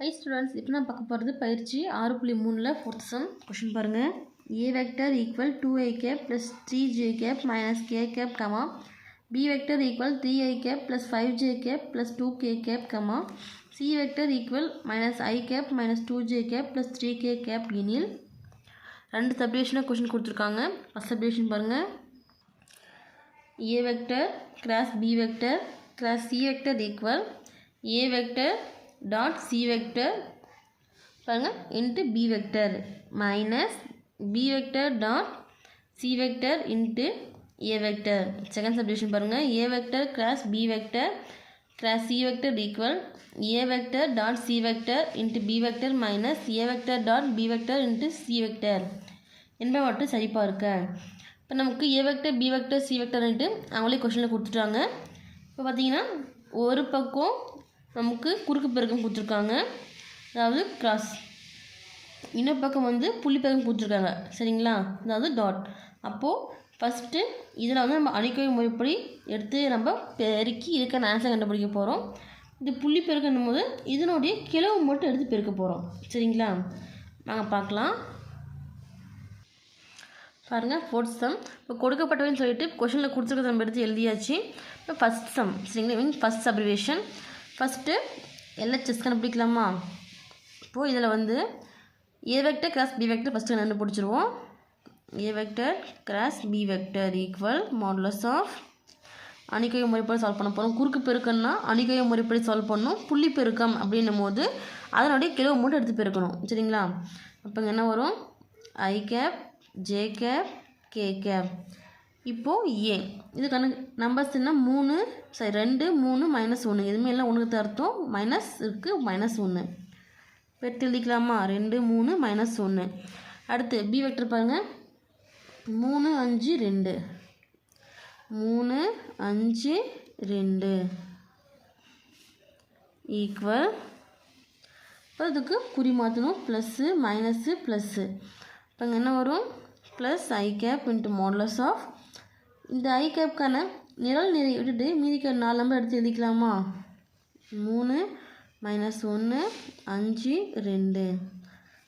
High students இப்போ நான் பார்க்க போகிறது பயிற்சி ஆறு புள்ளி மூணில் ஃபோர்த் சம் கொஷின் பாருங்கள் A vector equal to I cap plus three J cap minus K cap comma B vector equal three I cap plus five J cap plus two K cap comma C vector equal minus I cap minus two J cap plus three K cap எனில் ரெண்டு சப்டிவிஷனாக question கொடுத்துருக்காங்க. First subdivision பாருங்கள் A vector cross B vector cross C vector equal A vector dot C vector பாருங்கள் into B vector minus B vector dot C vector into A vector second subdivision பாருங்கள் A vector cross B vector cross C vector equal A vector dot C vector into B vector minus A vector dot B vector into C vector என்பவற்றை சரிபார்க்க இப்போ நமக்கு A vector B vector C வெக்டர்ன்ட்டு அவங்களே கொஷனில் கொடுத்துட்டாங்க இப்போ பார்த்தீங்கன்னா ஒரு பக்கம் நமக்கு குறுக்கு பெருக்கம் கொடுத்துருக்காங்க. அதாவது கிராஸ் இன்னொரு பக்கம் வந்து புள்ளி பெருக்கம் கொடுத்துருக்காங்க. சரிங்களா? அதாவது டாட் அப்போது ஃபஸ்ட்டு இதில் வந்து நம்ம அணிக்கை முறைப்படி எடுத்து நம்ம பெருக்கி இருக்க ஆன்சர் கண்டுபிடிக்க போகிறோம் இது புள்ளி பெருக்கணும் போது இதனுடைய கிளவு மட்டும் எடுத்து பெருக்க போகிறோம் சரிங்களா? நாங்கள் பார்க்கலாம். பாருங்கள் ஃபோர்த் சம் இப்போ கொடுக்கப்பட்டவைன்னு சொல்லிட்டு கொஷனில் கொடுத்துருக்க நம்ம எடுத்து எழுதியாச்சு. இப்போ ஃபஸ்ட் சம் சரிங்களா? Mean first subdivision first LHS கண்டுபிடிக்கலாமா? இப்போது இதில் வந்து A vector cross B vector first கண்டுபிடிச்சிருவோம். A vector cross B vector equal modulus of அணிக்கை முறைப்படி சால்வ் பண்ண போகிறோம் குறுக்கு பெருக்கம்னா அணிக்கை முறைப்படி சால்வ் பண்ணணும் புள்ளி பெருக்கம் அப்படின்னும் போது அதனுடைய கிலோ மூட்டை எடுத்து பெருக்கணும். சரிங்களா? அப்போ இங்கே என்ன வரும்? I cap J cap K cap இப்போது ஏ இதுக்கான நம்பர்ஸ் என்ன? மூணு சரி ரெண்டு மூணு மைனஸ் ஒன்று எதுவுமே எல்லாம் ஒன்றுக்கு தான் அர்த்தம். மைனஸ் இருக்குது மைனஸ் ஒன்று பெற்று எழுதிக்கலாமா ரெண்டு மூணு மைனஸ் ஒன்று அடுத்து பி வெக்டர் பாருங்கள் மூணு அஞ்சு ரெண்டு. மூணு அஞ்சு ரெண்டு. ஈக்குவல் இப்போ இதுக்கு குறி மாற்றணும் ப்ளஸ்ஸு மைனஸு ப்ளஸ்ஸு இப்போ இங்கே என்ன வரும்? Plus I cap into modulus of இந்த ஐ கேப்க்கான நிழல் நிறை விட்டுட்டு மீதிக்க நாலு நம்பர் எடுத்து எழுதிக்கலாமா? மூணு மைனஸ் ஒன்று அஞ்சு ரெண்டு.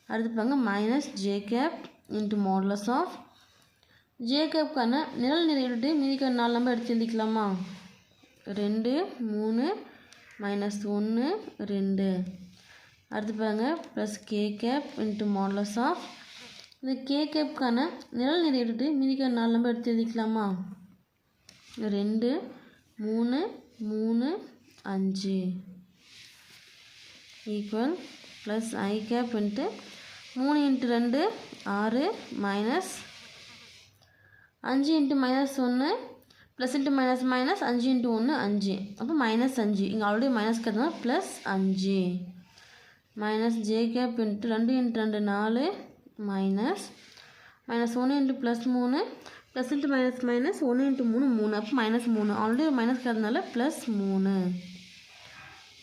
அடுத்து பாருங்க minus J cap into modulus of J கேப்க்கான நிரல் நிறை விட்டுட்டு மீதிக்க நாலு நம்பர் எடுத்து எழுதிக்கலாமா? ரெண்டு மூணு மைனஸ் ஒன்று ரெண்டு. அடுத்து பாருங்க plus K cap into modulus of இந்த கே நிழல் நிறைவிட்டு மீதிக்க நாலு நம்பர் எடுத்து எழுதிக்கலாமா? ரெண்டு மூணு மூணு அஞ்சு. Equal plus I cap into மூணு இன்ட்டு ரெண்டு ஆறு மைனஸ் அஞ்சு இன்ட்டு மைனஸ் ஒன்று ப்ளஸ் இன்ட்டு மைனஸ் மைனஸ் அஞ்சு இன்ட்டு ஒன்று அஞ்சு. அப்போ மைனஸ் அஞ்சு. இங்கே ஆல்ரெடி மைனஸ் கேட்டதுனால ப்ளஸ் அஞ்சு. மைனஸ் ஜே கேப் இன்ட்டு ரெண்டு இன்ட்டு ரெண்டு நாலு மைனஸ் மைனஸ் ஒன்று இன்ட்டு ப்ளஸ் மூணு ப்ளஸ் இன்ட்டு மைனஸ் மைனஸ் ஒன்று இன்ட்டு மூணு மூணு. அப்போ மைனஸ் மூணு. ஆல்ரெடி மைனஸ் கிடந்தனால ப்ளஸ் மூணு.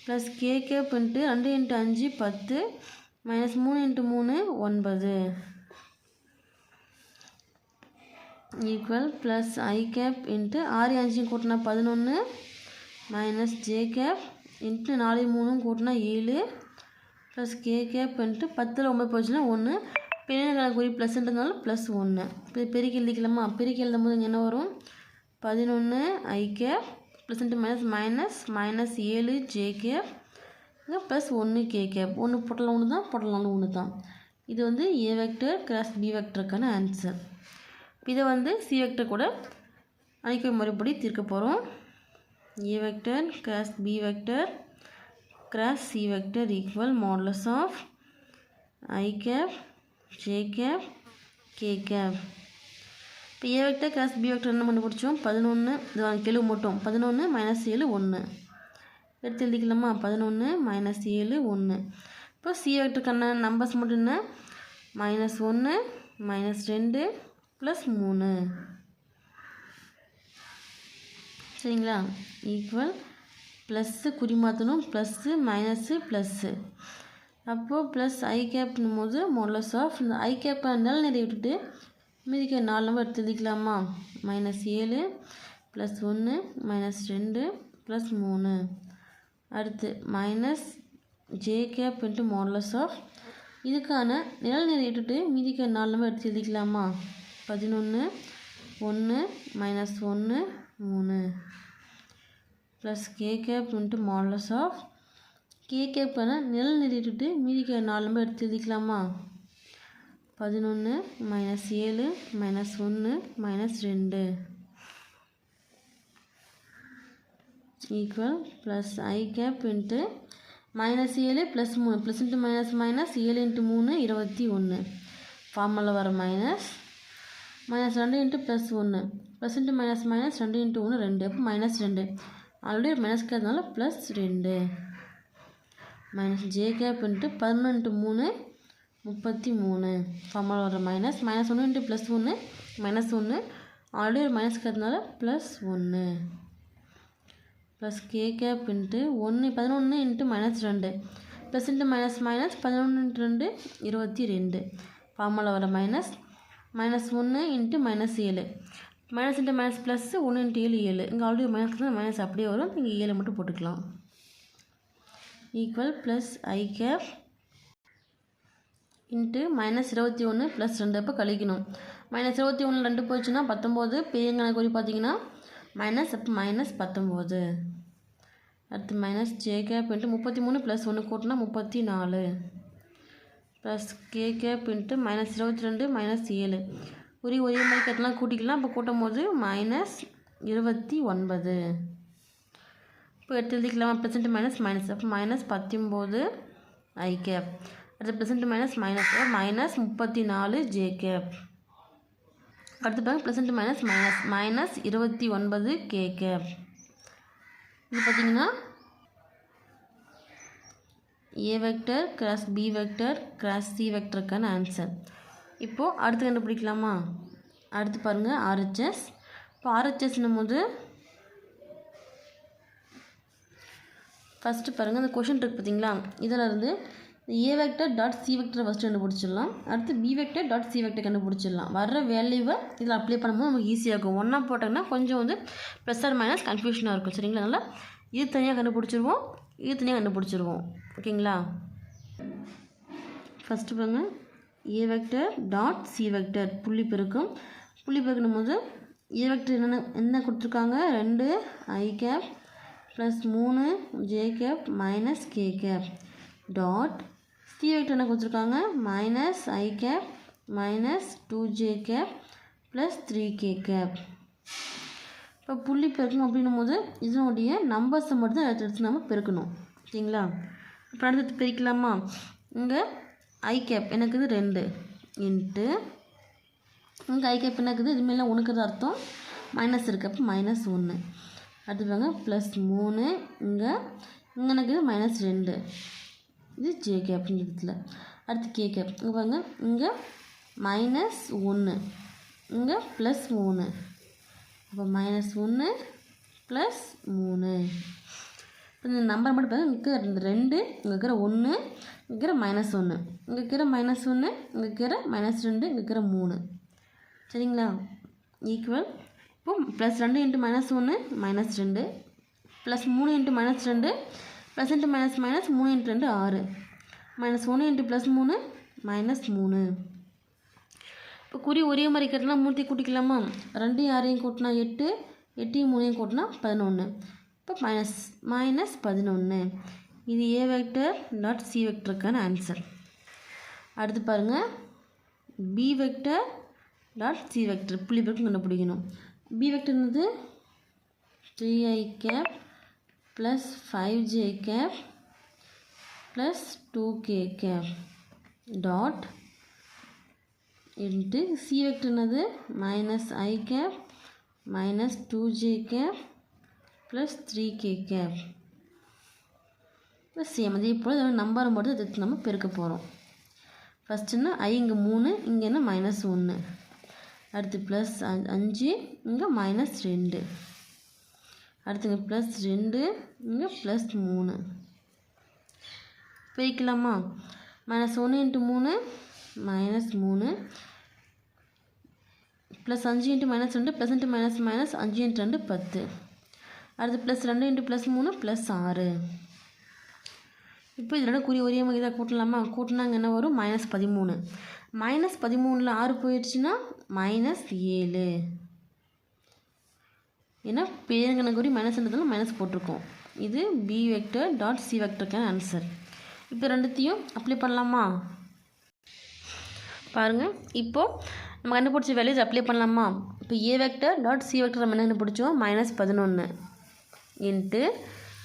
ப்ளஸ் கே பண்ணிட்டு ரெண்டு இன்ட்டு அஞ்சு பத்து. மைனஸ் மூணு இன்ட்டு மூணு ஒன்பது. Equal plus I cap into ஆறு அஞ்சையும் கூட்டினா பதினொன்று மைனஸ் ஜே கேப் இன்ட்டு நாலு மூணும் கூட்டினா ஏழு. ப்ளஸ் கே கேப் இன்ட்டு பத்தில் ஒம்பது போச்சுன்னா ஒன்று பெரிய குறி ப்ளஸ்ன்றதுனால ப்ளஸ் ஒன்று இப்போ பெருக்கி எழுதிக்கலாமா? பெருக்கி எழுதும் போது இங்கே என்ன வரும்? பதினொன்று I K cap plus into minus minus minus ஏழு ஜேகே ப்ளஸ் ஒன்று கேகே ஒன்று போட்டலாம் ஒன்று தான் போட்டலாம் ஒன்று தான் இது வந்து ஏ வெக்டர் கிராஸ் பி வெக்டருக்கான ஆன்சர் இதை வந்து சி வெக்டர் கூட அணிக்கை முறைப்படி தீர்க்க போகிறோம் A vector cross B vector cross C vector equal modulus of I cap J cap K cap K இப்போ A vector cross B vector என்ன கண்டுபிடிச்சோம் பதினொன்று இது கெழு மட்டும். பதினொன்று மைனஸ் ஏழு ஒன்று எடுத்து எழுதிக்கலாமா? பதினொன்று மைனஸ் ஏழு ஒன்று இப்போ சி வெக்டருக்கான நம்பர்ஸ் மட்டும் என்ன? மைனஸ் ஒன்று மைனஸ் ரெண்டு ப்ளஸ் மூணு. சரிங்களா? ஈக்குவல் ப்ளஸ்ஸு குறி மாற்றணும் ப்ளஸ்ஸு மைனஸு ப்ளஸ்ஸு அப்போது ப்ளஸ் ஐ கேப்னும் போது மொலஸ் ஆஃப் இந்த ஐ கேப்பை இருந்தாலும் நிறைய விட்டுட்டு மீதிக்க நாலு நம்பர் எடுத்து எழுதிக்கலாமா? மைனஸ் ஏழு ப்ளஸ் ஒன்று மைனஸ் ரெண்டு ப்ளஸ் மூணு. அடுத்து minus J cap into modulus of இதுக்கான நிழல் நிறை விட்டுட்டு மீதிக்க நாலு நம்பர் எடுத்து எழுதிக்கலாமா? பதினொன்று ஒன்று மைனஸ் ஒன்று மூணு. Plus K cap into modulus of K கேப்பான நிழல் நிறை மீதிக்க நாலு நம்பர் எடுத்து எழுதிக்கலாமா? பதினொன்று மைனஸ் ஏழு மைனஸ் ஒன்று மைனஸ் ரெண்டு. Equal plus I cap into minus ஏழு ப்ளஸ் மூணு. ப்ளஸ் இன்ட்டு மைனஸ் மைனஸ் ஏழு இன்ட்டு மூணு இருபத்தி ஒன்று ஃபார்மில் வர மைனஸ் மைனஸ் ரெண்டு இன்ட்டு ப்ளஸ் ஒன்று ப்ளஸ் இன்ட்டு மைனஸ் மைனஸ் ரெண்டு இன்ட்டு ஒன்று ரெண்டு. அப்போ மைனஸ் ரெண்டு. ஆல்ரெடி மைனஸ் இருக்கிறதுனால ப்ளஸ் ரெண்டு. மைனஸ் ஜே கேப் இன்ட்டு பதினொன்று மூணு முப்பத்தி மூணு. ஃபார்மலில் வர மைனஸ் மைனஸ் ஒன்று இன்ட்டு ப்ளஸ் ஒன்று மைனஸ் ஒன்று ஆல்ரெடி மைனஸ் இருக்கிறதுனால ப்ளஸ் ஒன்று ப்ளஸ் கே கேப் இன்ட்டு ஒன்று பதினொன்று இன்ட்டு மைனஸ் ரெண்டு. ப்ளஸ் இன்ட்டு மைனஸ் மைனஸ் பதினொன்று இன்ட்டு ரெண்டு இருபத்தி ரெண்டு. ஃபார்முலா வர மைனஸ் மைனஸ் ஒன்று இன்ட்டு மைனஸ் ஏழு. மைனஸ் இன்ட்டு மைனஸ் ப்ளஸ் ஒன்று இன்ட்டு ஏழு ஏழு. இங்கே ஆல்ரெடி மைனஸ் மைனஸ் அப்படியே வரும். இங்கே ஏழு மட்டும் போட்டுக்கலாம். Equal plus I cap into minus இருபத்தி ஒன்று ப்ளஸ் ரெண்டு. அப்போ கழிக்கணும். மைனஸ் இருபத்தி ஒன்று ரெண்டு போச்சுன்னா பத்தொம்போது. பெரிய குறி பார்த்தீங்கன்னா மைனஸ் அப்போ மைனஸ் பத்தொம்போது. அடுத்து மைனஸ் ஜே கேப் இன்ட்டு முப்பத்தி மூணு ப்ளஸ் ஒன்று கூட்டினா முப்பத்தி நாலு. Plus K cap into minus இருபத்தி ரெண்டு மைனஸ் ஏழு. ஒரே ஒரே மாதிரி கட்டலாம் கூட்டிக்கலாம். அப்போ கூட்டும் போது மைனஸ் இருபத்தி ஒன்பது. இப்போ எடுத்து எழுதிக்கலாமா. ப்ரெசென்ட் மைனஸ் மைனஸ் அப்போ மைனஸ் பத்தொம்போது ஐ கேப் அடுத்து ப்ரெசென்ட் மைனஸ் மைனஸ் மைனஸ் முப்பத்தி நாலு ஜே கேப் அடுத்து பாருங்க ப்ரெசென்ட் மைனஸ் மைனஸ் மைனஸ் இருபத்தி ஒன்பது கே கேப் இது பார்த்தீங்கன்னா A vector cross B vector cross C வெக்டருக்கான answer இப்போது அடுத்து கண்டுபிடிக்கலாமா? அடுத்து பாருங்கள் ஆர்ஹெச்எஸ் இப்போ ஆர்ஹெச்எஸ்னும் போது ஃபஸ்ட்டு பாருங்கள் இந்த கொஷின் இருக்குது பார்த்தீங்களா இதில் இருந்து A vector dot C vector first கண்டுபிடிச்சிடலாம். அடுத்து B vector dot C vector கண்டுபிடிச்சிடலாம். வர்ற வேல்யூவை இதில் அப்ளை பண்ணும்போது நமக்கு ஈஸியாக இருக்கும். ஒன்றா போட்டோம்னா கொஞ்சம் வந்து ப்ளஸ் ஆர் மைனஸ் கன்ஃபியூஷனாக இருக்கும். சரிங்களா? அதனால் இது தனியாக கண்டுபிடிச்சிருவோம். இது தனியாக கண்டுபிடிச்சிருவோம். ஓகேங்களா? ஃபஸ்ட்டு பாருங்க. A vector dot C vector புள்ளி பெருக்கும். புள்ளி பெருக்கணும் போது ஏ வெக்டர் என்னென்ன என்ன கொடுத்துருக்காங்க? ரெண்டு ஐ கேப் ப்ளஸ் மூணு J cap minus K cap dot C vector என்ன கொடுத்துருக்காங்க? Minus I cap minus two J cap plus three K cap இப்போ புள்ளி பெருக்கணும் அப்படின்னும் போது இதனுடைய நம்பர்ஸை மட்டும் தான் எடுத்து எடுத்து நம்ம பெருக்கணும். சரிங்களா? இப்போ அடுத்து பிரிக்கலாமா? இங்கே ஐ கேப் எனக்கு இது ரெண்டு. இன்ட்டு இங்கே ஐ கேப் என்னக்குது இதுமாரிலாம் உனக்குது அர்த்தம். மைனஸ் இருக்கு அப்போ மைனஸ் ஒன்று அடுத்து பாருங்க ப்ளஸ் மூணு இங்கே இங்கே எனக்கு மைனஸ் ரெண்டு. இது ஜே கேப் இடத்துல அடுத்து கே கேப் இங்கே பாருங்க இங்கே மைனஸ் ஒன்று இங்கே ப்ளஸ் மூணு. அப்போ மைனஸ் ஒன்று ப்ளஸ் மூணு. இப்போ இந்த நம்பர் மட்டும் பாருங்கள் இங்கே ரெண்டு ரெண்டு இங்கே இருக்கிற ஒன்று இங்கே இருக்கிற மைனஸ் ஒன்று இங்கே இருக்கிற மைனஸ் ஒன்று இங்கே இருக்கிற மைனஸ் ரெண்டு இங்கே இருக்கிற மூணு. சரிங்களா? ஈக்குவல் இப்போ ப்ளஸ் ரெண்டு இன்ட்டு மைனஸ் ஒன்று மைனஸ் ரெண்டு. ப்ளஸ் மூணு இன்ட்டு மைனஸ் ரெண்டு ப்ளஸ் இன்ட்டு மைனஸ் மைனஸ் மூணு இன்ட்டு ரெண்டு ஆறு. மைனஸ் ஒன்று இன்ட்டு ப்ளஸ் மூணு மைனஸ் மூணு. இப்போ குறி ஒரே மாதிரி கட்டலாம் மூர்த்தி கூட்டிக்கலாமா? ரெண்டையும் ஆறையும் கூட்டினா எட்டு எட்டையும் மூணையும் கூட்டினா பதினொன்று இப்போ மைனஸ் மைனஸ் பதினொன்று இது ஏ வெக்டர் டாட் சி வெக்டருக்கான ஆன்சர் அடுத்து பாருங்கள் B vector dot C vector புள்ளி பெருக்கம் கண்டுபிடிக்கணும். B வெக்டர்னது three I cap plus five J cap plus two K cap dot into C வெக்டர்னது minus I cap minus two J cap plus three K cap plus same அதே போல் நம்பரை மட்டும் எடுத்து நம்ம பெருக்க போகிறோம் ஃபஸ்ட்டுன்னா ஐ இங்கே மூணு இங்கேன்னா மைனஸ் ஒன்று அடுத்து ப்ளஸ் அஞ்சு இங்கே மைனஸ் ரெண்டு. அடுத்துங்க ப்ளஸ் ரெண்டு இங்கே ப்ளஸ் மூணு. பிரிக்கலாமா? மைனஸ் ஒன்று இன்ட்டு மூணு மைனஸ் மூணு. ப்ளஸ் அஞ்சு இன்ட்டு மைனஸ் ரெண்டு ப்ளஸ் இன்ட்டு மைனஸ் மைனஸ் அஞ்சு இன்ட்டு ரெண்டு பத்து. அடுத்து ப்ளஸ் ரெண்டு இன்ட்டு ப்ளஸ் மூணு ப்ளஸ் ஆறு. இப்போ இதில் குறி ஒரே மாதிரி தான் கூட்டலாமா? கூட்டினாங்க என்ன வரும்? மைனஸ் பதிமூணு. மைனஸ் பதிமூணில் ஆறு போயிடுச்சுன்னா மைனஸ் ஏழு. ஏன்னா பேருங்கன குறி மைனஸ்ன்றதுனால மைனஸ் போட்டிருக்கோம். இது பி வெக்டர் டாட் சி வெக்டருக்கான ஆன்சர் இப்போ ரெண்டுத்தையும் அப்ளை பண்ணலாமா? பாருங்கள் இப்போது நம்ம கண்டுபிடிச்ச வேல்யூஸ் அப்ளை பண்ணலாமா? இப்போ A vector dot C vector நம்ம என்ன கண்டுபிடிச்சோம்? மைனஸ் பதினொன்று இன்ட்டு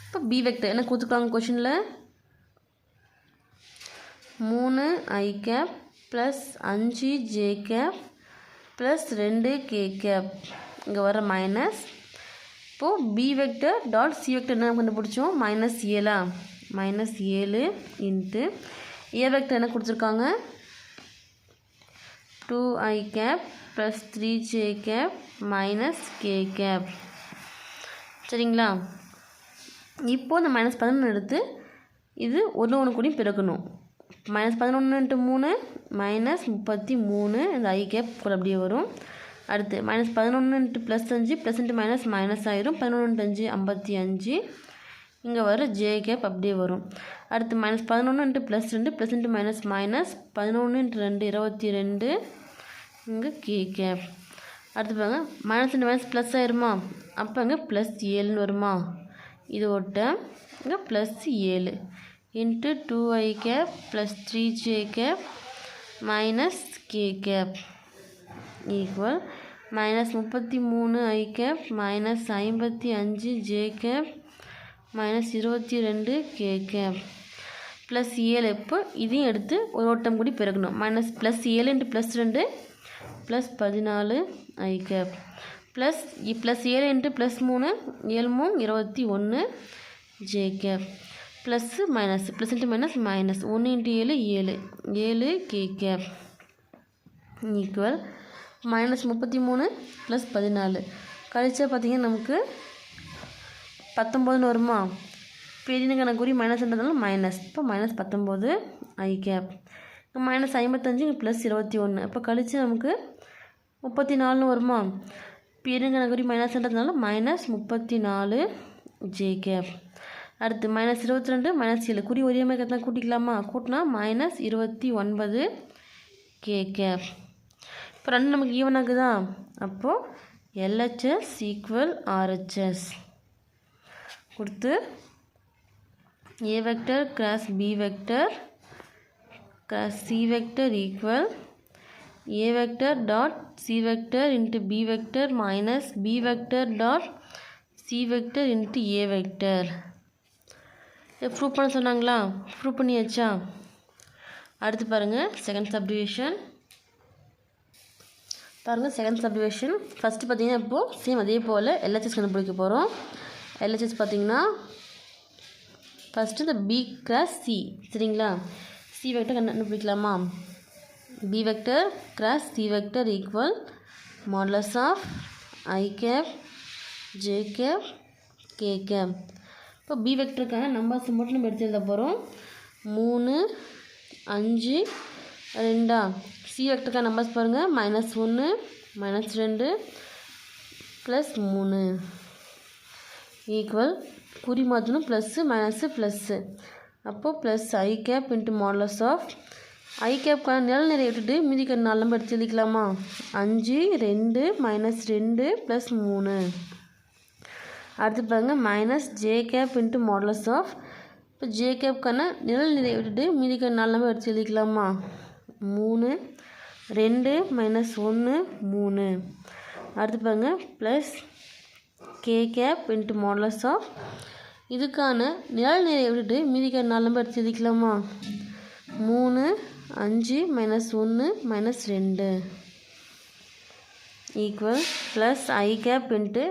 இப்போ பி வெக்டர் என்ன கொடுத்துருக்காங்க கொஷினில் மூணு ஐ கேப் ப்ளஸ் அஞ்சு ஜே கேப் ப்ளஸ் ரெண்டு கே கேப் இங்கே வர மைனஸ் இப்போது B vector dot C vector என்ன கண்டுபிடிச்சோம்? மைனஸ் ஏழா? மைனஸ் ஏழு இன்ட்டு ஏ வெக்டர் என்ன கொடுத்துருக்காங்க? Two I cap plus three J cap minus K cap சரிங்களா? இப்போது இந்த மைனஸ் பதினொன்று எடுத்து இது ஒன்று ஒன்று கூடயும் பிறக்கணும் மைனஸ் பதினொன்று இன்ட்டு மூணு மைனஸ் முப்பத்தி மூணு இந்த ஐ கேப் அப்படியே வரும். அடுத்து மைனஸ் பதினொன்று இன்ட்டு ப்ளஸ் அஞ்சு ப்ளஸ் இன்ட்டு மைனஸ் மைனஸ் ஆயிரும். பதினொன்று அஞ்சு ஐம்பத்தி அஞ்சு. இங்கே வர ஜே கேப் அப்படியே வரும். அடுத்து மைனஸ் பதினொன்று இன்ட்டு ப்ளஸ் ரெண்டு ப்ளஸ் இன்ட்டு மைனஸ் மைனஸ் பதினொன்று இன்ட்டு ரெண்டு இருபத்தி ரெண்டு. இங்கே கே கேப் அடுத்து பாருங்க மைனஸ் ரெண்டு மைனஸ் ப்ளஸ் ஆயிருமா? அப்போ இங்கே ப்ளஸ் ஏழுன்னு வருமா? இது ஒட்ட இங்கே ப்ளஸ் ஏழு. Into two I cap plus three J cap minus K cap equal minus முப்பத்தி மூணு ஐ கேப் மைனஸ் ஐம்பத்தி அஞ்சு ஜே கேப் மைனஸ் இருபத்தி ரெண்டு கே கேப் ப்ளஸ் ஏழு இப்போ இதையும் எடுத்து ஒரு ஓட்டம் கூடி பிறக்கணும் மைனஸ் ப்ளஸ் ஏழு இன்ட்டு ப்ளஸ் ரெண்டு ப்ளஸ் பதினாலு ஐ கேப் ப்ளஸ் ப்ளஸ் ஏழு இன்ட்டு ப்ளஸ் மூணு ஏழு மூணு இருபத்தி ஒன்று j cap plus minus plus into minus minus ஒன்று இன்ட்டு ஏழு ஏழு. ஏழு கே கேப் ஈக்குவல் மைனஸ் முப்பத்தி மூணு ப்ளஸ் பதினாலு. கழிச்சா பார்த்திங்கன்னா நமக்கு பத்தொம்போதுன்னு வருமா? பெரியன கணக்குறி மைனஸ்ன்றதுனால மைனஸ் இப்போ மைனஸ் பத்தொம்போது ஐ கேப் மைனஸ் ஐம்பத்தஞ்சு இங்கே ப்ளஸ் இருபத்தி ஒன்று இப்போ கழிச்சு நமக்கு முப்பத்தி நாலுன்னு வருமா? பெரியன கணக்குறி மைனஸ்ன்றதுனால மைனஸ் முப்பத்தி நாலு ஜே கேப் அடுத்து மைனஸ் இருபத்தி ரெண்டு மைனஸ் ஏழு. குறி ஒரே மாதிரி கட்டினா கூட்டிக்கலாமா? கூட்டினா மைனஸ் இருபத்தி ஒன்பது கே கேப் இப்போ ரெண்டு நமக்கு ஈவனாக்கு ஆகுதா? அப்போது எல்ஹெச்எஸ் ஈக்குவல் ஆர்ஹெச்எஸ் கொடுத்து a vector cross b vector cross c vector equal a vector dot c vector into b vector minus b vector dot c vector into a vector prove பண்ண சொன்னாங்களா? Prove பண்ணியாச்சா? அடுத்து பாருங்கள் second subdivision பாருங்கள் second subdivision first பார்த்தீங்கன்னா இப்போது same அதே போல் LHS கண்டுபிடிக்க போகிறோம் எல்ஹெச்எஸ் பார்த்தீங்கன்னா ஃபஸ்ட்டு இந்த பி கிராஸ் சி சரிங்களா? C vector கண்டுபிடிக்கலாமா? B vector cross c vector equal modulus of i cap j cap k cap இப்போ பி வெக்டருக்கான நம்பர்ஸ் மட்டும் நம்ம எடுத்து எழுத போகிறோம் மூணு அஞ்சு ரெண்டா? சி வெக்டருக்கான நம்பர்ஸ் பாருங்கள் மைனஸ் ஒன்று மைனஸ் ரெண்டு ப்ளஸ் மூணு. ஈக்குவல் குறி மாற்றணும். ப்ளஸ்ஸு மைனஸு ப்ளஸ்ஸு அப்போது plus i cap into modulus of i கேப்க்கான நிழல் நிறைய விட்டுட்டு மீதிக்கிற நாலு நம்பர் எடுத்து எழுதிக்கலாமா? அஞ்சு ரெண்டு மைனஸ் ரெண்டு ப்ளஸ் மூணு. அடுத்து பாருங்கள் minus j cap into modulus of இப்போ ஜே கேப்க்கான நிழல் நிறைய விட்டுட்டு மீதிக்கு நாலு நம்பர் எடுத்து எழுதிக்கலாமா? மூணு ரெண்டு மைனஸ் ஒன்று மூணு. அடுத்து பாருங்க plus k cap into modulus of இதுக்கான நிழல் நிறைய விட்டுட்டு மீதிக்கான நாலு நம்பர் எடுத்து எழுதிக்கலாமா? மூணு அஞ்சு மைனஸ் ஒன்று மைனஸ் ரெண்டு. Equal plus i cap into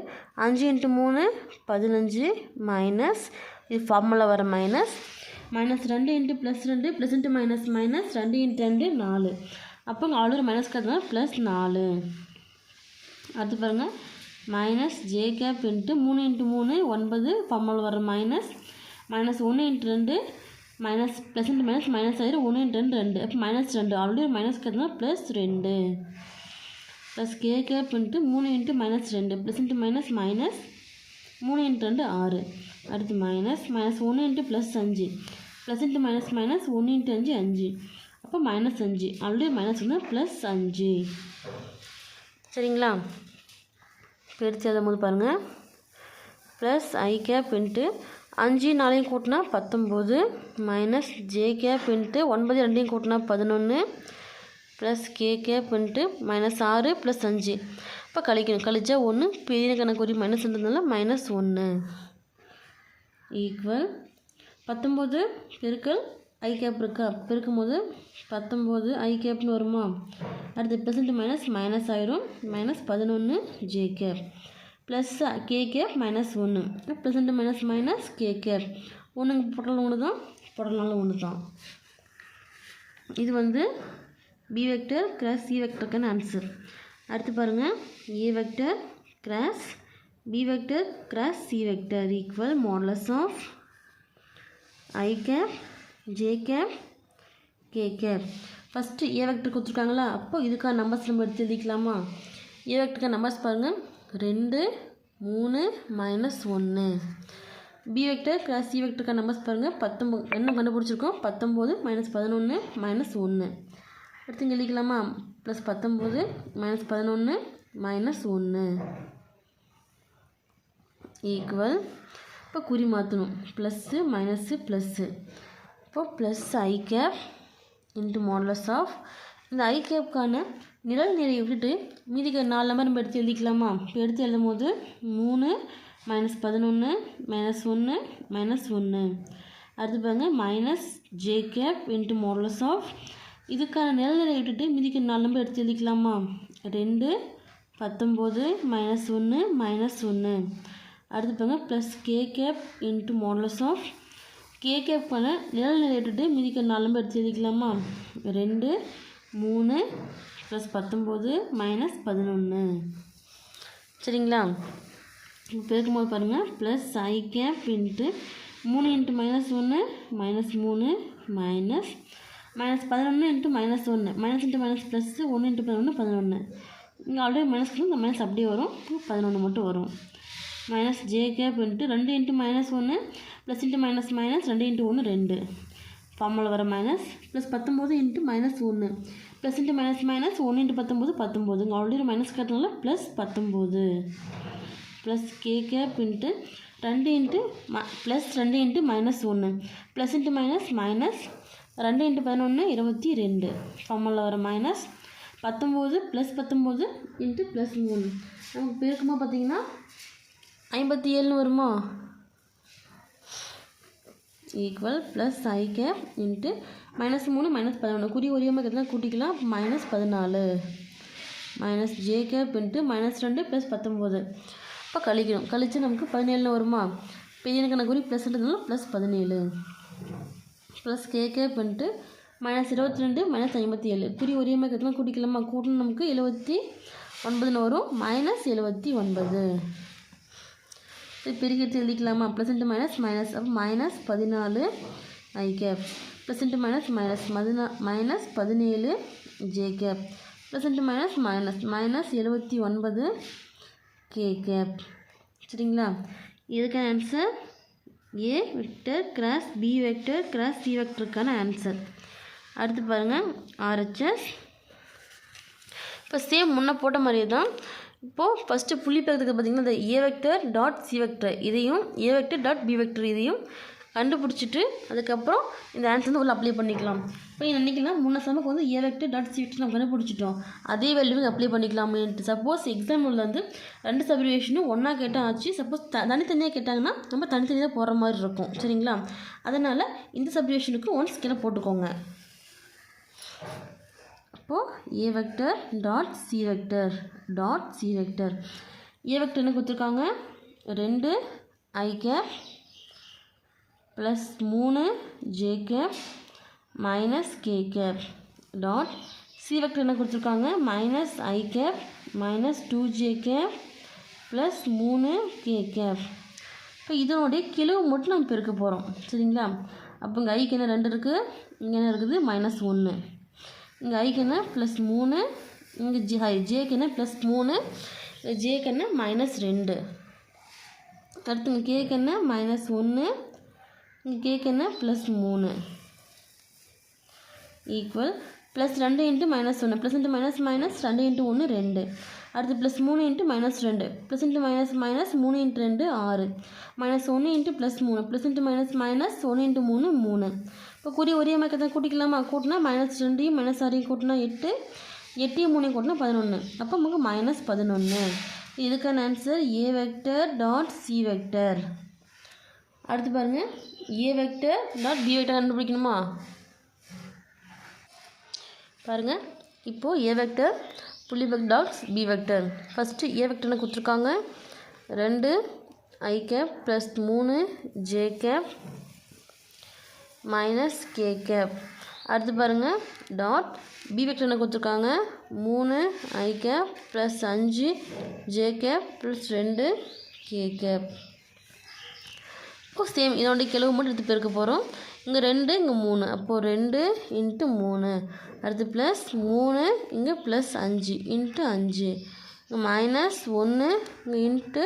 அஞ்சு இன்ட்டு மூணு பதினஞ்சு மைனஸ் இது ஃபார்முலா வர மைனஸ் மைனஸ் ரெண்டு இன்ட்டு ப்ளஸ் ரெண்டு ப்ளஸ் இன்ட்டு மைனஸ் மைனஸ் ரெண்டு இன்ட்டு ரெண்டு நாலு. அப்போ இங்கே ஆல்ரெடி மைனஸ் கற்றுனா ப்ளஸ் நாலு. அடுத்து பாருங்கள் மைனஸ் ஜே கேப் இன்ட்டு மூணு இன்ட்டு மூணு ஒன்பது ஃபார்முலா வர மைனஸ் மைனஸ் ஒன்று இன்ட்டு ரெண்டு minus plus into minus minus ஆயிரும் ஒன்று இன்ட்டு ரெண்டு ரெண்டு. அப்போ மைனஸ் ரெண்டு. ஆல்ரெடி மைனஸ் கற்றுனா ப்ளஸ் ரெண்டு. ப்ளஸ் கே கேப் இன்ட்டு மூணு இன்ட்டு மைனஸ் ரெண்டு ப்ளஸ் இன்ட்டு மைனஸ் மைனஸ் மூணு இன்ட்டு ரெண்டு ஆறு. அடுத்து மைனஸ் மைனஸ் ஒன்று இன்ட்டு ப்ளஸ் அஞ்சு. ப்ளஸ் இன்ட்டு மைனஸ் மைனஸ் ஒன்று இன்ட்டு அஞ்சு அஞ்சு. அப்போ மைனஸ் அஞ்சு. ஆல்ரெடி மைனஸ் ஒன்று ப்ளஸ் அஞ்சு. சரிங்களா? இப்போ எழுதும் போது பாருங்கள் ப்ளஸ் ஐ கேப் இன்ட்டு அஞ்சு நாளையும் கூட்டினா பத்தொம்போது. மைனஸ் ஜே கேப் இன்ட்டு ஒன்பது ரெண்டையும் கூட்டினா பதினொன்று ப்ளஸ் கே பண்ணிட்டு மைனஸ் ஆறு ப்ளஸ் அஞ்சு. இப்போ கழிக்கணும். கழிச்சா ஒன்று பெரிய கணக்குறி மைனஸ் இருந்ததுனால மைனஸ் ஒன்று ஈக்குவல் பத்தொம்போது பெருக்கல் ஐ கேப் இருக்கா? பெருக்கும் போது பத்தொம்போது ஐ கேப்னு வருமா? அடுத்து பெர்சன்ட் மைனஸ் மைனஸ் ஆயிரும். மைனஸ் பதினொன்று j cap plus k cap minus ஒன்று plus minus minus k cap ஒன்றுங்க போட்டாலும் ஒன்று தான் போடலனாலும் ஒன்று தான் இது வந்து பி வெக்டர் கிராஸ் சி வெக்டருக்கான ஆன்சர் அடுத்து பாருங்கள் a vector cross b vector cross c vector equal modulus of i cap j cap k cap first a vector கொடுத்துருக்காங்களா? அப்போ இதுக்கான நம்பர்ஸ் நம்ம எடுத்து எழுதிக்கலாமா? ஏ வெக்டருக்கான நம்பர்ஸ் பாருங்கள் ரெண்டு மூணு மைனஸ் ஒன்று பி வெக்டர் கிராஸ் சி வெக்டருக்கான நம்பர்ஸ் பாருங்கள் பத்தொம்பது என்ன கண்டுபிடிச்சிருக்கோம்? பத்தொம்போது மைனஸ் பதினொன்று மைனஸ் ஒன்று அடுத்து இங்கே எழுதிக்கலாமா? ப்ளஸ் பத்தொம்போது மைனஸ் பதினொன்று மைனஸ் ஒன்று ஈக்குவல் இப்போ குறி மாற்றணும் ப்ளஸ்ஸு மைனஸ்ஸு ப்ளஸ்ஸு இப்போ plus i cap into modulus of இந்த ஐ கேப்க்கான நிழல் நிறைய விட்டுட்டு மீதிக்கு நாலு நம்பர் நம்ம எடுத்து எழுதிக்கலாமா? இப்போ எடுத்து எழுதும் போது மூணு மைனஸ் பதினொன்று மைனஸ் ஒன்று மைனஸ் ஒன்று அடுத்து பாருங்க minus j cap into modulus of இதுக்கான நிழலை விட்டுட்டு மீதிக்கு நாலு நம்பர் எடுத்து எழுதிக்கலாமா? ரெண்டு பத்தொம்போது மைனஸ் ஒன்று மைனஸ் ஒன்று அடுத்து பாருங்க plus k cap into modulus of k கேப்க்கான நிழல் நிலை விட்டுட்டு மீதிக்கு நாலு நம்பர் எடுத்து எழுதிக்கலாமா? ரெண்டு மூணு ப்ளஸ் பத்தொம்போது மைனஸ் பதினொன்று சரிங்களா? இப்போ இருக்கும்போது பாருங்கள் ப்ளஸ் ஐ கேப் இன்ட்டு மூணு இன்ட்டு மைனஸ் ஒன்று மைனஸ் மூணு மைனஸ் மைனஸ் பதினொன்று இன்ட்டு மைனஸ் ஒன்று மைனஸ் இன்ட்டு மைனஸ் ப்ளஸ்ஸு ஒன்று இன்ட்டு பதினொன்று பதினொன்று இங்கே ஆல்ரெடி மைனஸ் இந்த மைனஸ் அப்படியே வரும். பதினொன்று மட்டும் வரும். மைனஸ் ஜே கேப் இன்ட்டு ரெண்டு இன்ட்டு மைனஸ் ஒன்று ப்ளஸ் இன்ட்டு மைனஸ் மைனஸ் ரெண்டு இன்ட்டு ஒன்று ரெண்டு. ஃபார்மில் வர மைனஸ் ப்ளஸ் பத்தொம்போது இன்ட்டு மைனஸ் ஒன்று ப்ளஸ் இன்ட்டு மைனஸ் மைனஸ் ஒன்று இன்ட்டு பத்தொம்போது பத்தொம்போது இங்கே ஆல்ரெடி மைனஸ் கட்டினால ப்ளஸ் பத்தொம்போது ப்ளஸ் கே கேப் இன்ட்டு ரெண்டு இன்ட்டு ம ப்ளஸ் ரெண்டு இன்ட்டு மைனஸ் ஒன்று ப்ளஸ் இன்ட்டு மைனஸ் மைனஸ் ரெண்டு இன்ட்டு பதினொன்று இருபத்தி ரெண்டு. ஃபார்முலா வர மைனஸ் பத்தொம்போது ப்ளஸ் பத்தொம்போது இன்ட்டு ப்ளஸ் மூணு. நமக்கு பெருக்குமா பார்த்தீங்கன்னா ஐம்பத்தி ஏழுன்னு வருமா? Equal plus i cap into minus மூணு மைனஸ் பதினொன்று குறி ஒரியமாக இருக்கிறதுலாம் கூட்டிக்கலாம். மைனஸ் பதினாலு. Minus j cap into minus ரெண்டு ப்ளஸ் பத்தொம்போது. இப்போ கழிக்கணும். கழித்து நமக்கு பதினேழுன்னு வருமா? இப்போ எனக்கு பெரிய கணக்குறி ப்ளஸ்ன்றதுனால ப்ளஸ் பதினேழு. ப்ளஸ் கேகே பண்ணிட்டு மைனஸ் இருபத்தி ரெண்டு மைனஸ் ஐம்பத்தி ஏழு குறி ஒரியாமல் இருக்கிறதுலாம் கூட்டிக்கலாமா கூட்டணும் நமக்கு எழுபத்தி ஒன்பதுன்னு வரும். மைனஸ் எழுபத்தி ஒன்பது. இது பெருக்கி எடுத்து எழுதிக்கலாமா? ப்ளஸ் இன்ட்டு மைனஸ் மைனஸ் அப்போ மைனஸ் பதினாலு i cap plus into minus minus Medina minus பதினேழு j cap plus into minus minus minus எழுபத்தி ஒன்பது கே கேப் சரிங்களா? இதுக்கான answer a vector cross b vector cross c வெக்டருக்கான answer அடுத்து பாருங்கள் RHS இப்போ சேம் முன்ன போட்ட மாதிரியே தான் இப்போது ஃபஸ்ட்டு புள்ளி பெருக்கிறதுக்கு பார்த்தீங்கன்னா இந்த a vector dot c vector இதையும் a vector dot b vector இதையும் கண்டுபிடிச்சிட்டு அதுக்கப்புறம் இந்த ஆன்சர் வந்து உள்ளே அப்ளை பண்ணிக்கலாம். இப்போ நீங்கள் நினைக்கலாம் முன்ன சமக்கு வந்து ஏ வெக்டர் டாட் சி நம்ம கண்டுபிடிச்சிட்டோம் அதே வேல்யூ அப்ளை பண்ணிக்கலாமேன்ட்டு. சப்போஸ் எக்ஸாம்பிள் வந்து ரெண்டு சப்ரிவேஷனும் ஒன்றா கேட்டால் ஆச்சு. சப்போஸ் த தனித்தனியாக கேட்டாங்கன்னா நம்ம தனித்தனியாக போகிற மாதிரி இருக்கும். சரிங்களா? அதனால் இந்த சப்ரிவேஷனுக்கு ஒன் கீழே போட்டுக்கோங்க. அப்போது a vector dot c vector dot c vector a vector என்ன கொடுத்துருக்காங்க? ரெண்டு ஐ கேப் ப்ளஸ் மூணு j cap minus k cap dot c vector என்ன கொடுத்துருக்காங்க? Minus i cap minus two j cap plus மூணு கே கேப் இப்போ இதனுடைய கிலோ மட்டும் நம்ம பெருக்க போகிறோம் சரிங்களா? அப்போ இங்கே ஐக்கு என்ன ரெண்டு இருக்குது இங்கே என்ன இருக்குது? மைனஸ் ஒன்று இங்கே ஐக்கு என்ன? ப்ளஸ் மூணு. இங்கே ஜி ஹை ஜேக்கு என்ன? ப்ளஸ் மூணு. ஜேக்கு என்ன? மைனஸ் ரெண்டு. அடுத்து இங்கே கேக்கு என்ன? மைனஸ் ஒன்று இங்கே கேக்கு என்ன? ப்ளஸ் மூணு. ஈக்குவல் ப்ளஸ் ரெண்டு இன்ட்டு மைனஸ் ஒன்று ப்ளஸ் இன்ட்டு மைனஸ் மைனஸ் ரெண்டு இன்ட்டு ஒன்று ரெண்டு. அடுத்து ப்ளஸ் மூணு இன்ட்டு மைனஸ் ரெண்டு. ப்ளஸ் இன்ட்டு மைனஸ் மைனஸ் மூணு இன்ட்டு ரெண்டு ஆறு. மைனஸ் ஒன்று இன்ட்டு ப்ளஸ் மூணு. ப்ளஸ் இன்ட்டு மைனஸ் மைனஸ் ஒன்று இன்ட்டு மூணு மூணு. இப்போ குறி ஒரே மாதிரி கூட்டிக்கலாமா? கூட்டினா மைனஸ் ரெண்டையும் மைனஸ் ஆறையும் கூட்டினா எட்டு. எட்டையும் மூணையும் கூட்டினா பதினொன்று அப்போ நமக்கு மைனஸ் பதினொன்று இதுக்கான answer a vector dot c vector அடுத்து பாருங்கள் a vector dot b vector கண்டுபிடிக்கணுமா? பாருங்கள் இப்போது ஏ வெக்டர் புள்ளி வெக் dots b vector first a வெக்டர்னு கொடுத்துருக்காங்க? ரெண்டு ஐ கேப் ப்ளஸ் மூணு j cap minus k cap அடுத்து பாருங்கள் டாட் பி வெக்டர்னு கொடுத்துருக்காங்க? மூணு ஐ கேப் ப்ளஸ் அஞ்சு ஜே கேப் ப்ளஸ் ரெண்டு கே கேப் இப்போ சேம் இதோடைய கிழவு மட்டும் எடுத்து பெருக்க போகிறோம் இங்கே ரெண்டு இங்கே மூணு. அப்போது ரெண்டு இன்ட்டு மூணு. அடுத்து ப்ளஸ் மூணு இங்கே ப்ளஸ் அஞ்சு. இன்ட்டு அஞ்சு. இங்கே மைனஸ் ஒன்று இங்கே இன்ட்டு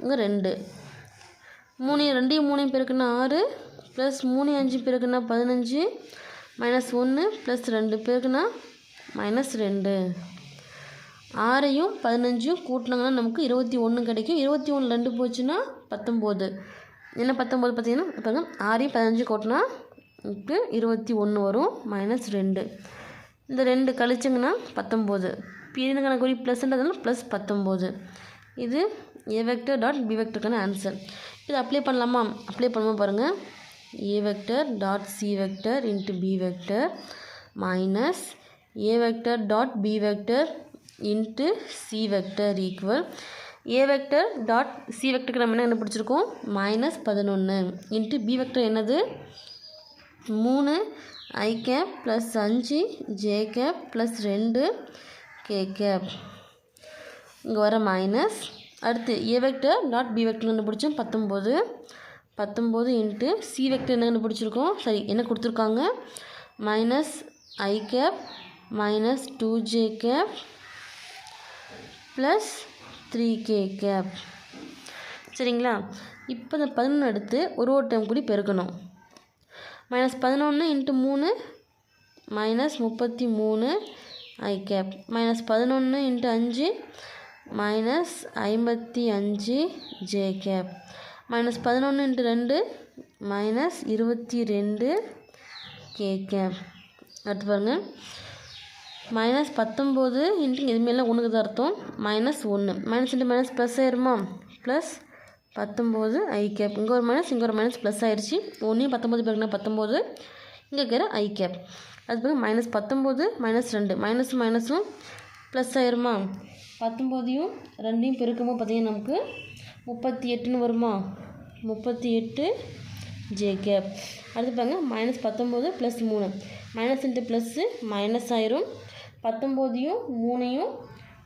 இங்கே ரெண்டு. மூணு ரெண்டையும் மூணையும் பெருக்குன்னா ஆறு. ப்ளஸ் மூணு அஞ்சு பேருக்குன்னா பதினஞ்சு. மைனஸ் ஒன்று ப்ளஸ் ரெண்டு பேருக்குன்னா மைனஸ் ரெண்டு. ஆறையும் பதினஞ்சும் கூட்டினாங்கன்னா நமக்கு இருபத்தி ஒன்று கிடைக்கும். இருபத்தி ஒன்று ரெண்டு போச்சுன்னா பத்தொம்போது. என்ன பத்தொம்போது பார்த்தீங்கன்னா இப்போ ஆறையும் பதினஞ்சு கூட்டினா இப்போ இருபத்தி ஒன்று வரும் மைனஸ் ரெண்டு. இந்த ரெண்டு கழிச்சிங்கன்னா பத்தொம்போது. பிரிந்த கணக்கு ப்ளஸ்ன்றதுனால ப்ளஸ் பத்தொம்போது. இது ஏ வெக்டர் டாட் பி வெக்டருக்கான ஆன்சர் இது அப்ளை பண்ணலாமா? அப்ளை பண்ணுவோம் பாருங்கள் a vector dot c vector into b vector minus a vector dot b vector into c vector equal a vector dot c வெக்டருக்கு நம்ம என்ன கண்டுபிடிச்சிருக்கோம்? மைனஸ் பதினொன்று இன்ட்டு பி வெக்டர் என்னது? மூணு ஐ கேப் ப்ளஸ் அஞ்சு ஜே கேப் ப்ளஸ் ரெண்டு K cap இங்கே வர மைனஸ் அடுத்து a vector dot b vector கண்டுபிடிச்சோம் பத்தொம்போது. பத்தொம்போது இன்ட்டு சி வெக்டர் என்ன கண்டுபிடிச்சிருக்கோம்? சரி என்ன கொடுத்துருக்காங்க? Minus i cap minus two j cap plus three k cap சரிங்களா? இப்போ இந்த பதினொன்று எடுத்து ஒரு ஒரு டைம் கூடி பெருக்கணும். மைனஸ் பதினொன்று இன்ட்டு மூணு மைனஸ் முப்பத்தி மூணு ஐ கேப் மைனஸ் பதினொன்று இன்ட்டு அஞ்சு மைனஸ் ஐம்பத்தி அஞ்சு ஜே கேப் மைனஸ் பதினொன்று இன்ட்டு ரெண்டு மைனஸ் இருபத்தி ரெண்டு கே கேப் அடுத்து பாருங்கள் மைனஸ் பத்தொம்போது இன்ட்டு எதுவுமே ஒன்றுக்கு தான் அர்த்தம். மைனஸ் ஒன்று மைனஸ் இன்ட்டு மைனஸ் ப்ளஸ் ஆயிருமா? ப்ளஸ் பத்தொம்போது ஐ கேப் இங்கே ஒரு மைனஸ் இங்கே ஒரு மைனஸ் ப்ளஸ் ஆயிடுச்சு ஒன்றையும் பத்தொம்போது பேருக்குனா பத்தொம்போது இங்கே இருக்கிற ஐ கேப் அது பிறகு மைனஸ் பத்தொம்போது மைனஸ் ரெண்டு. மைனஸ் மைனஸும் ப்ளஸ் ஆயிருமா? பத்தொம்போதையும் ரெண்டையும் பெருக்கும்போது பார்த்தீங்கன்னா நமக்கு முப்பத்தி எட்டுன்னு வருமா? முப்பத்தி எட்டு ஜே கேப் அடுத்து பாருங்க. மைனஸ் பத்தொம்போது ப்ளஸ் மூணு. மைனஸ் இன்ட்டு ப்ளஸ்ஸு மைனஸ் ஆயிரும். பத்தொம்போதையும் மூணையும்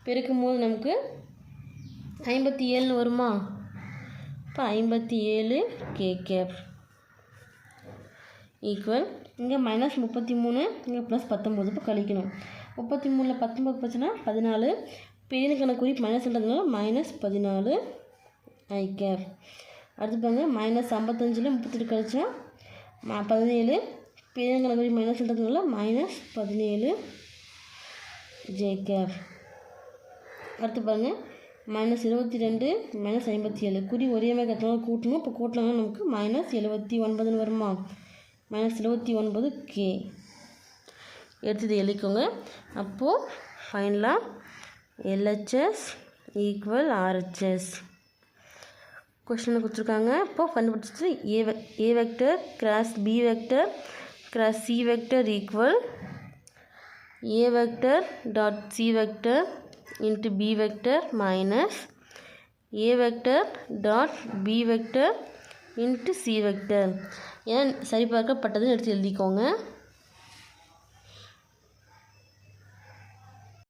பெருக்கும் போது நமக்கு ஐம்பத்தி ஏழுன்னு வருமா? இப்போ ஐம்பத்தி ஏழு கே கேப் ஈக்குவல் இங்கே மைனஸ் முப்பத்தி மூணு இங்கே ப்ளஸ் பத்தொம்போது. இப்போ கழிக்கணும். முப்பத்தி மூணில் பத்தொம்பது போச்சுன்னா பதினாலு. பெரிய கணக்குறி மைனஸ்ன்றதுனால மைனஸ் பதினாலு ஐ கேப் அடுத்து பாருங்க மைனஸ் ஐம்பத்தஞ்சில் முப்பத்தெட்டு கழிச்சா பதினேழு. பெரிய கணக்குறி மைனஸ்ன்றதுனால மைனஸ் பதினேழு. ஜே கேப் அடுத்து பாருங்கள் மைனஸ் இருபத்தி ரெண்டு மைனஸ் ஐம்பத்தி ஏழு குறி ஒரே மாதிரி கட்டணம் கூட்டணும் இப்போ கூட்டினாங்கன்னா நமக்கு மைனஸ் எழுபத்தி ஒன்பதுன்னு வருமா? மைனஸ் எழுபத்தி ஒன்பது கே எடுத்தது எழுதிக்கோங்க. அப்போது ஃபைனலாக எல்ஹெச்எஸ் ஈக்குவல் ஆர்ஹெச்எஸ் கொஷினில் கொடுத்துருக்காங்க. இப்போது கண்டுபிடிச்சிட்டு a a vector cross b vector cross c vector equal a vector dot c vector into b vector minus a vector dot b vector into c vector ஏன் சரிபார்க்கப்பட்டதுன்னு எடுத்து எழுதிக்கோங்க.